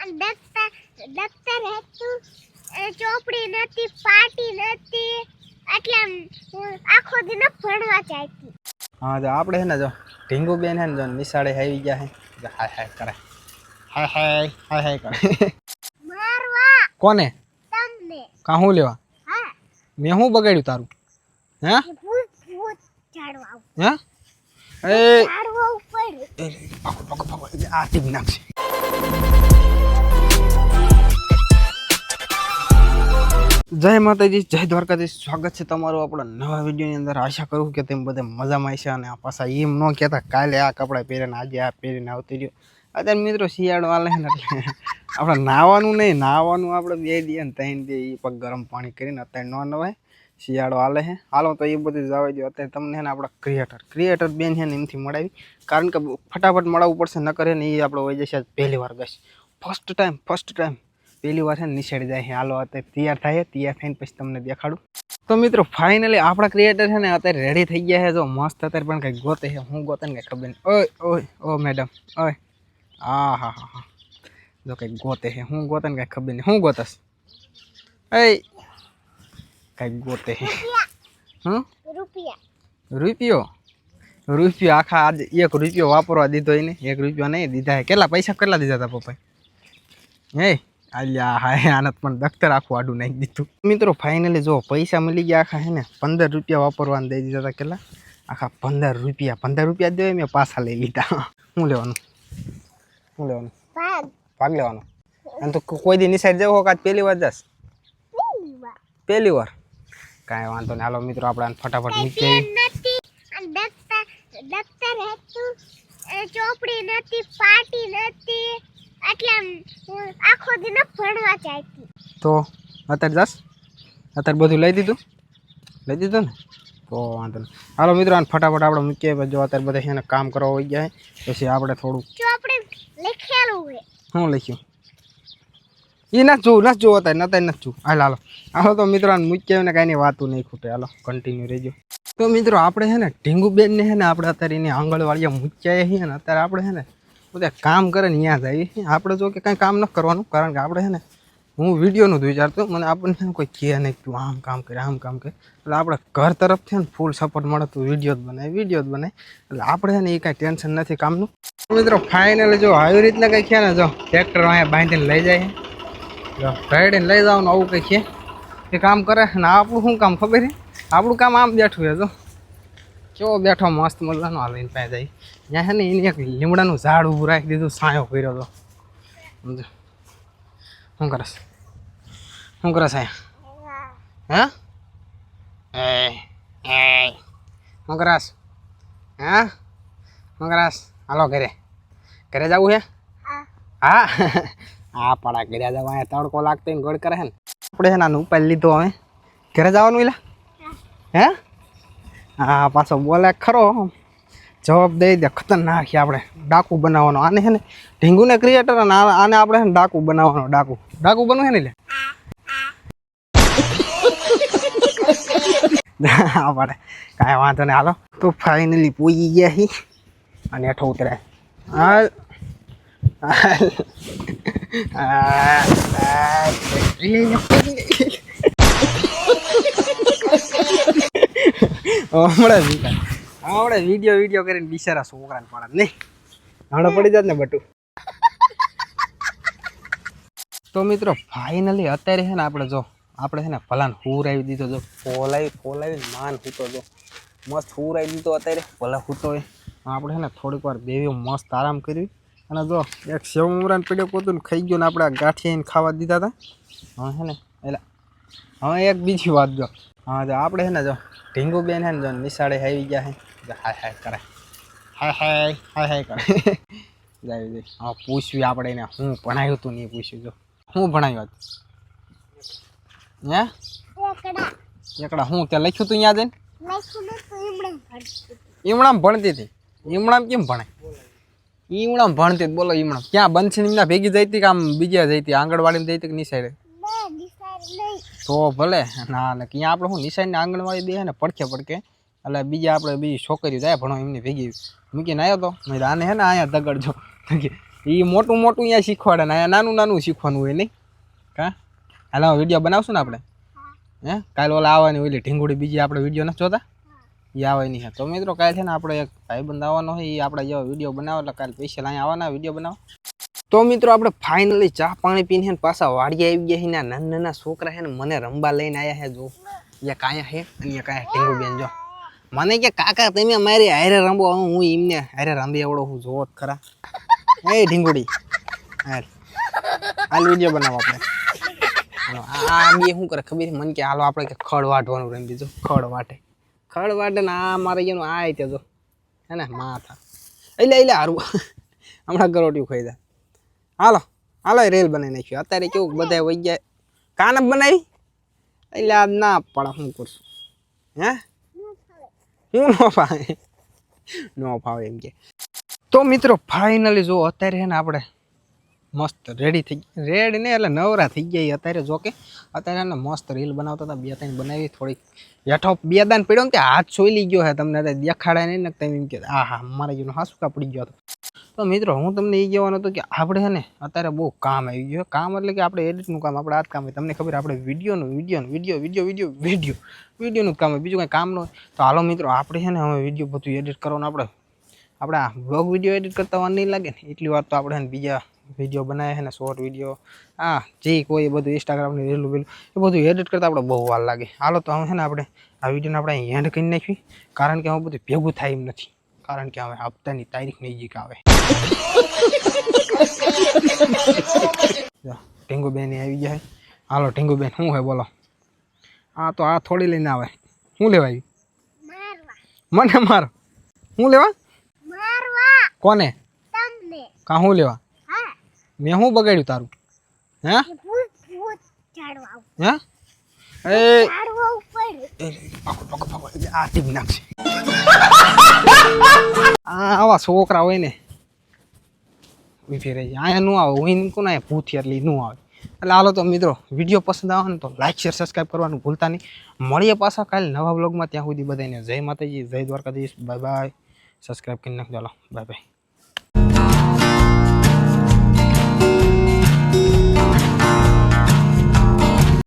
દફતર હતું. એ ચોપડી નથી પાટી નથી એટલે આખો દિન ભણવા ચાહતી હા જો આપણે હે ને જો ઢીંગુ બેન હે ને જો નિશાળે આવી ગયા હે હાય હાય કરે. હાય હાય હાય હાય કરે. મારવા. કોને? તમને. કાં હું લેવા? હા. મેં હું બગાડ્યું તારું? હે? ભૂત ઝાડવા હે? એ ઝાડવા ઉપર. આ ટીપ નાખશે. જય માતાજી, જય દ્વારકાધીશ. સ્વાગત છે તમારું આપણા નવા વિડીયોની અંદર. આશા કરું કે તેમ બધે મજામાં છે અને આ પાછા એમ ન કહેતા કાલે આ કપડાં પહેરીને, આજે આ પહેરીને આવતી રહ્યો. અત્યારે મિત્રો શિયાળો હાલે ને એટલે આપણે નાવાનું નહીં નાવાનું આપણે બે દઈએ ને ત્રણ દે એ પગ ગરમ પાણી કરીને અત્યારે ન નવાય. શિયાળો હાલે છે. હાલો તો એ બધું જવા દો. અત્યારે તમને છે ને આપણા ક્રિએટર ક્રિએટર બેન છે ને એમથી મળાવી. કારણ કે ફટાફટ મળાવવું પડશે ન કરે ને એ આપણે વહી જશે આજ પહેલી વાર ગઈશ ફર્સ્ટ ટાઈમ ફર્સ્ટ ટાઈમ પહેલી વાર છે ને નિશાળી જાય છે. હાલો અત્યારે તૈયાર થાય છે. તૈયાર થઈને પછી તમને દેખાડું. તો મિત્રો ફાઇનલી આપણા ક્રિએટર છે ને અત્યારે રેડી થઈ ગયા છે. જો મસ્ત અત્યારે પણ કંઈક ગોતે છે. હું ગોતે ને કંઈ ખબર નહીં. ઓય ઓય ઓ મેડમ ઓય. આ હા હા હા. જો કંઈક ગોતે છે. હું ગોતે ને કંઈ ખબર નહીં. હું ગોતસ એ કંઈક ગોતે છે. હં રૂપિયા. રૂપિયો? રૂપિયો આખા આજે એક રૂપિયો વાપરવા દીધો એને. એક રૂપિયો નહીં દીધા હે કેટલા? પૈસા કેટલા દીધા હતા પપ્પાએ? હે? અલ્યા હા આનંદ પણ દખ્તર આખું આડું નાખી દીધું. મિત્રો ફાઇનલી જો પૈસા મળી ગયા આખા હે ને? પંદર રૂપિયા વાપરવાને દઈ દીધા હતા કેટલા? આખા પંદર રૂપિયા. પંદર રૂપિયા દેવાય મેં પાછા લઈ લીધા. શું લેવાનું? શું લેવાનું? ભાગ. લેવાનો. અને તો કોઈ દી નિસાઈડ જવો કાંઈ પહેલી વાર જશ? પહેલી વાર. કાંઈ વાંધો નહીં. હાલો મિત્રો આપણે ફટાફટ એ ચોપડી નથી પાટી નથી એટલે આમ હું આખો દિન ભણવા ચાહતી તો અત્યારે જશ અત્યારે બધું લઈ દીધું? લઈ દીધું ને? તો વાંધો નહીં. હાલો મિત્રો આને ફટાફટ આપણે મૂકીએ. પછી જો અત્યારે બધા છે ને કામ કરવા હોઈ ગયા છે પછી આપણે થોડુંક ચોપડી લખેલું છે. શું લખ્યું? એ ના જોવું ના જોવું અત્યારે નતા નથી જોવું હાલ હાલો. હાલો તો મિત્રો આને મૂકી આવીને કાંઈ વાતું નહીં ખૂટે. હાલો કન્ટિન્યુ રહેજો. તો મિત્રો આપણે છે ને ઢીંગુબેનને છે ને આપણે અત્યારે એની આંગણવાડીએ મૂક્યા છીએ ને અત્યારે આપણે છે ને બધા કામ કરે ને ત્યાં જઈએ છીએ. આપણે જો કે કાંઈ કામ ન કરવાનું કારણ કે આપણે છે ને હું વિડીયોનું જ વિચારતો મને આપણને કોઈ કહે નહીં તું આમ કામ કરે, આમ કામ કરે. એટલે આપણે ઘર તરફથી ને ફૂલ સપોર્ટ મળે તો વીડિયો જ બનાય, વીડિયો જ બનાય. એટલે આપણે છે ને એ કાંઈ ટેન્શન નથી કામનું. મિત્રો ફાઇનલ જો આવી રીતના કંઈ છે ને જો ટ્રેક્ટર અહીંયા બાંધીને લઈ જાય જો લઈ જાવ ને આવું કંઈ છે. એ કામ કરે ને આપણું શું કામ ખબર છે? આપણું કામ આમ બેઠું છે, જો. કેવો બેઠો મસ્ત મજાનો હાલીને પાસે જાય. ત્યાં છે ને એને એક લીમડાનું ઝાડ ઊભું રાખી દીધું, સાયો કર્યો હતો સમજો? શું કરસ શું કરસ અહીંયા હે એ એ શું કરસ હા શું કરસ હાલો ઘરે ઘરે જવું છે હા હા હા પડા કર્યા જવા અહીંયા તડકો લાગતો ને ગોળ કરે છે ને આપણે છે ને આનું ઉપાય લીધો હવે ઘરે જવાનું એલા હે હા પાછો બોલે ખરો જવાબ દઈ દે ખતરનાક છે આપણે ડાકુ બનાવવાનો આને છે ને ઢીંગુને ક્રિએટર અને આ- આને આપણે છે ને ડાકુ બનાવવાનો ડાકુ ડાકુ બનવું છે ને લે હા કાંઈ વાંધો નહીં. હાલો. તો ફાઇનલી પૂઈ ગયા હી. અને હેઠો ઉતરે હાલ. હમણાં હમણાં વીડિયો વીડિયો કરીને બિચારા છોકરાને પાડે. નહીં હમણાં પડી જાત ને બટુ. તો મિત્રો ફાઇનલી અત્યારે છે ને આપણે જો આપણે છે ને ભલાને હુરાવી દીધો જો ફોલાવી ફોલાવી માન હૂતો જો. મસ્ત હુરાવી દીધો અત્યારે, ભલા હૂતો આપણે છે ને થોડીક વાર બેવી મસ્ત આરામ કર્યું અને જો, એક સેવ ઉમરાને પીડ્યો પોતું ખાઈ ગયો ને આપણે આ ગાંઠિયા એને ખાવા દીધા હતા હા છે ને, એટલે, હવે એક બીજી વાત જો. હા જો આપણે છે ને જો, ઢીંગુ બેન છે ને જો નિશાળે આવી ગયા છે. હાય હાય કરે. હાય હાય હાય હાય કરે. જાય હા પૂછ્યું આપણે એને, હું ભણાયું હતું ને એ પૂછ્યું જો. હું ભણાવ્યું હતું હે? એકડા. એકડા. હું ત્યાં લખ્યું નતું એમણે ભણતી. ઈમણામ ભણતી હતી. ઈમણામ કેમ ભણે? ઈમણામ ભણતી હતી. બોલો ઈમણામ. ક્યાં બનશે એમના ભેગી જઈ હતી કે આમ બીજા જઈ હતી? આંગણવાડીમાં જઈ હતી કે નહીં. તો ભલે. ના ને ક્યાં આપણે શું નિશાળની આંગણવાડી દે ને પડખે પડખે? એટલે બીજા આપણે બીજી છોકરીઓ જાય ભણો એમની ભેગી. મૂકીને આવ્યો તો. મેં આને હે ને અહીંયા દગડજો એ મોટું મોટું અહીંયા શીખવાડે ને અહીંયા નાનું નાનું શીખવાનું હોય નહીં. કા? હાલ વીડિયો બનાવશું ને આપણે? હે? કાલે ઓલા આવવાની ઓલી ઢીંગુડી બીજી આપણે વીડિયો નથી જોતા? એ આવવાની છે. તો મિત્રો કાલે છે ને આપણે એક ભાઈબંધ આવવાનો હોય એ આપણે જેવો વીડિયો બનાવો એટલે કાલે સ્પેશિયલ અહીંયા આવવાના વીડિયો બનાવો. તો મિત્રો આપણે ફાઇનલી ચા પાણી પીને છે ને પાછા વાડીએ આવી ગયા છે ને આ નાના નાના છોકરા છે ને મને રમવા લઈને આવ્યા છે જો. અહીંયા કાંયા છે અને અહીંયા કાંયા ટીંગુ બેન જો. મને કે કાકા તમે મારી હારે રમો હું એમને હારે રમી આવડો હું જોવો જ ખરા. એ ઢીંગુડી. હાલ. હાલ વીડિયો બનાવો આપણે. હાલો, આ બે શું કરે ખબર? મને કે હાલો, આપણે કે ખડ વાટવાનું રમી બીજું. ખડ વાટે. ખડ વાટે ને આ મારે એનું આ રીતે જો. હે ને, માથા. એટલે એટલે હારું. હમણાં કરોટિયું ખાઈ જાય હાલો હાલો રેલ બનાવી નાખ્યું. અત્યારે કેવું બધા વહી જાય કાન બનાવી? એટલે આ ના પડે, શું કરશું? હે? હું ન ફાવે. ન ફાવે એમ કે. તો મિત્રો ફાઇનલી જો, અત્યારે ને આપણે મસ્ત રેડી થઈ રેડ ને એટલે નવરા થઈ ગયા અત્યારે જો કે. અત્યારે એને મસ્ત રીલ બનાવતા હતા. બે ત્રણ બનાવી થોડીક. હેઠો બે દાન પડ્યો ને તે હાથ સોઈલી ગયો હે તમને દેખાડે નહીં ને તમે એમ કે આ હા મારા જેનો હાસુ પડી ગયો હતો. તો મિત્રો, હું તમને એ કહેવાનું હતું કે આપણે છે ને અત્યારે બહુ કામ આવી ગયું કામ એટલે કે આપણે એડિટનું કામ, આપણે આ જ કામ હોય. તમને ખબર આપણે વિડીયોનું વિડીયોનું વીડિયો વીડિયો વીડિયો વીડિયો વિડીયોનું કામ હોય. બીજું કંઈ કામ ન હોય. તો હાલો મિત્રો, આપણે છે ને હવે વીડિયો બધું એડિટ કરવાનું. આપણે આપણે આ બ્લોગ વીડિયો એડિટ કરતા વાર નહીં લાગે ને. એટલી વાર તો આપણે બીજા વીડિયો બનાવે છે ને શોર્ટ વીડિયો આ જે કોઈ બધું ઇન્સ્ટાગ્રામની રીલું બીલું એ બધું એડિટ કરતાં આપણે બહુ વાર લાગે. હાલો તો હવે છે ને આપણે આ વિડીયોને આપણે એન્ડ કરી નાખવી કારણ કે હવે બધું ભેગું થાય એમ નથી. કારણ કે હવે હપ્તાની તારીખ નજીક આવે. ટેંગુબેન આવી ગયા છે. હાલો ટેંગુબેન શું હોય બોલો? આ તો આ થોડી લઈને આવે. શું લેવા મને મારો. શું લેવા? કોને? કાં શું લેવા? હા મેં શું બગાડ્યું તારું? હે? હે? એ. આ નાખશે. આવા છોકરા હોય ને. ઊભી અહીંયા નું આવે હું કોને ભૂત એટલે નું આવે. એટલે હાલો તો મિત્રો વીડિયો પસંદ આવે ને તો લાઈક શેર સબસ્ક્રાઈબ કરવાનું ભૂલતા નહીં. મળીએ પાછા કાલે નવા બ્લોગમાં ત્યાં સુધી બધાને જય માતાજી જય દ્વારકાધીશ. બાય બાય સબસ્ક્રાઈબ કરી નાખજો. હાલો. Bye bye